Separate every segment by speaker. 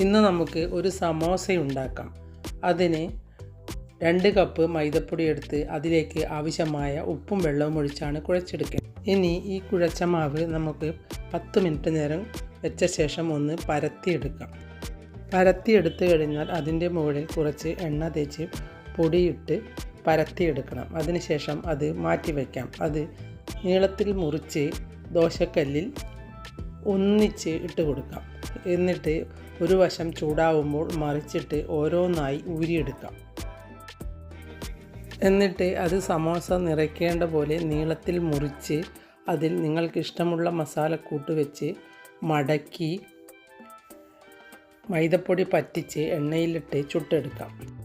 Speaker 1: ഇന്ന് നമുക്ക് ഒരു സമോസ ഉണ്ടാക്കാം അതിന് രണ്ട് കപ്പ് മൈദപ്പൊടി എടുത്ത് അതിലേക്ക് ആവശ്യമായ ഉപ്പും വെള്ളവും ഒഴിച്ചാണ് കുഴച്ചെടുക്കുക ഇനി ഈ കുഴച്ച മാവ് നമുക്ക് പത്ത് മിനിറ്റ് നേരം വെച്ച ശേഷം ഒന്ന് പരത്തിയെടുക്കാം. പരത്തിയെടുത്ത് കഴിഞ്ഞാൽ അതിന്റെ മുകളിൽ കുറച്ച് എണ്ണ തേച്ച് പൊടിയിട്ട് പരത്തിയെടുക്കണം. അതിനുശേഷം അത് മാറ്റി വയ്ക്കാം അത് നീളത്തിൽ മുറിച്ച് ദോശക്കല്ലിൽ ഒന്നിച്ച് ഇട്ട് കൊടുക്കാം. എന്നിട്ട് ഒരു വശം ചൂടാവുമ്പോൾ മറിച്ചിട്ട് ഓരോന്നായി ഊരിയെടുക്കാം. എന്നിട്ട് അത് സമോസ നിറയ്ക്കേണ്ട പോലെ നീളത്തിൽ മുറിച്ച് അതിൽ നിങ്ങൾക്കിഷ്ടമുള്ള മസാലക്കൂട്ട് വെച്ച് മടക്കി മൈദപ്പൊടി പറ്റിച്ച് എണ്ണയിലിട്ട് ചുട്ടെടുക്കാം.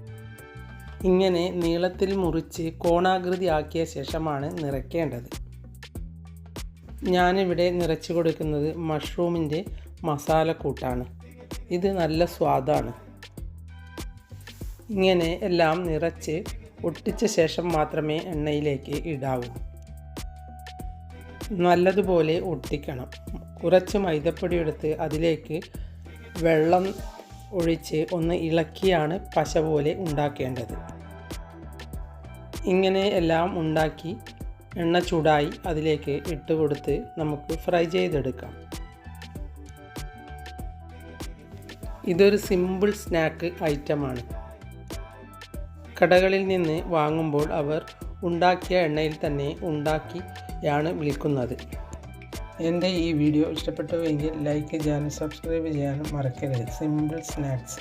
Speaker 1: ഇങ്ങനെ നീളത്തിൽ മുറിച്ച് കോണാകൃതി ആക്കിയ ശേഷമാണ് നിറയ്ക്കേണ്ടത്. ഞാനിവിടെ നിറച്ച് കൊടുക്കുന്നത് മഷ്റൂമിന്റെ മസാലക്കൂട്ടാണ്. ഇത് നല്ല സ്വാദാണ്. ഇങ്ങനെ എല്ലാം നിറച്ച് ഒട്ടിച്ച ശേഷം മാത്രമേ എണ്ണയിലേക്ക് ഇടാവൂ. നല്ലതുപോലെ ഒട്ടിക്കണം. കുറച്ച് മൈദപ്പൊടി എടുത്ത് അതിലേക്ക് വെള്ളം ഒഴിച്ച് ഒന്ന് ഇളക്കിയാണ് പശ പോലെ ഉണ്ടാക്കേണ്ടത്. ഇങ്ങനെ എല്ലാം ഉണ്ടാക്കി എണ്ണ ചൂടായി അതിലേക്ക് ഇട്ട് കൊടുത്ത് നമുക്ക് ഫ്രൈ ചെയ്തെടുക്കാം. ഇതൊരു സിമ്പിൾ സ്നാക്ക് ഐറ്റമാണ്. കടകളിൽ നിന്ന് വാങ്ങുമ്പോൾ അവർ ഉണ്ടാക്കിയ എണ്ണയിൽ തന്നെ ഉണ്ടാക്കിയാണ് വിൽക്കുന്നത് എന്റെ ഈ വീഡിയോ ഇഷ്ടപ്പെട്ടുവെങ്കിൽ ലൈക്ക് ചെയ്യാനും സബ്സ്ക്രൈബ് ചെയ്യാനും മറക്കരുത്. Simple snacks.